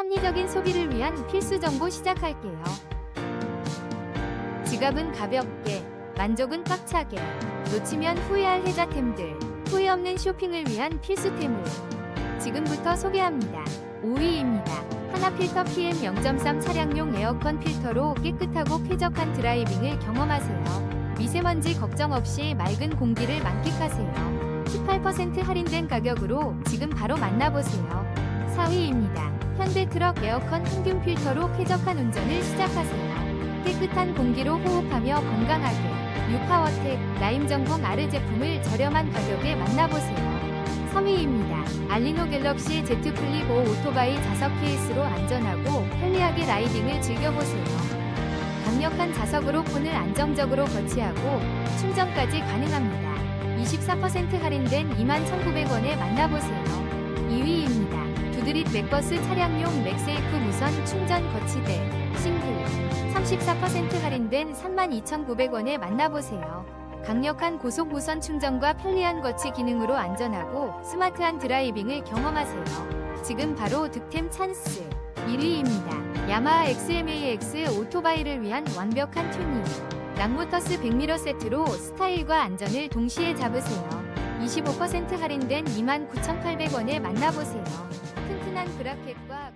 합리적인 소비를 위한 필수 정보 시작할게요. 지갑은 가볍게, 만족은 꽉차게, 놓치면 후회할 혜자템들, 후회 없는 쇼핑을 위한 필수템을 지금부터 소개합니다. 5위입니다. 하나 필터 PM 0.3 차량용 에어컨 필터로 깨끗하고 쾌적한 드라이빙을 경험하세요. 미세먼지 걱정 없이 맑은 공기를 만끽하세요. 18% 할인된 가격으로 지금 바로 만나보세요. 4위입니다. 현대 트럭 에어컨 항균 필터로 쾌적한 운전을 시작하세요. 깨끗한 공기로 호흡하며 건강하게 뉴파워텍 라임전공 아르 제품을 저렴한 가격에 만나보세요. 3위입니다. 알리노 갤럭시 Z 플립 5 오토바이 자석 케이스로 안전하고 편리하게 라이딩을 즐겨보세요. 강력한 자석으로 폰을 안정적으로 거치하고 충전까지 가능합니다. 24% 할인된 21,900원에 만나보세요. 2위입니다. 맥버스 차량용 맥세이프 무선 충전 거치대 싱글 34% 할인된 32,900원에 만나보세요. 강력한 고속 무선 충전과 편리한 거치 기능으로 안전하고 스마트한 드라이빙을 경험하세요. 지금 바로 득템 찬스 1위입니다. 야마하 XMAX 오토바이를 위한 완벽한 튜닝 랑모터스 100미러 세트로 스타일과 안전을 동시에 잡으세요. 25% 할인된 29,800원에 만나보세요. 튼튼한 브라켓과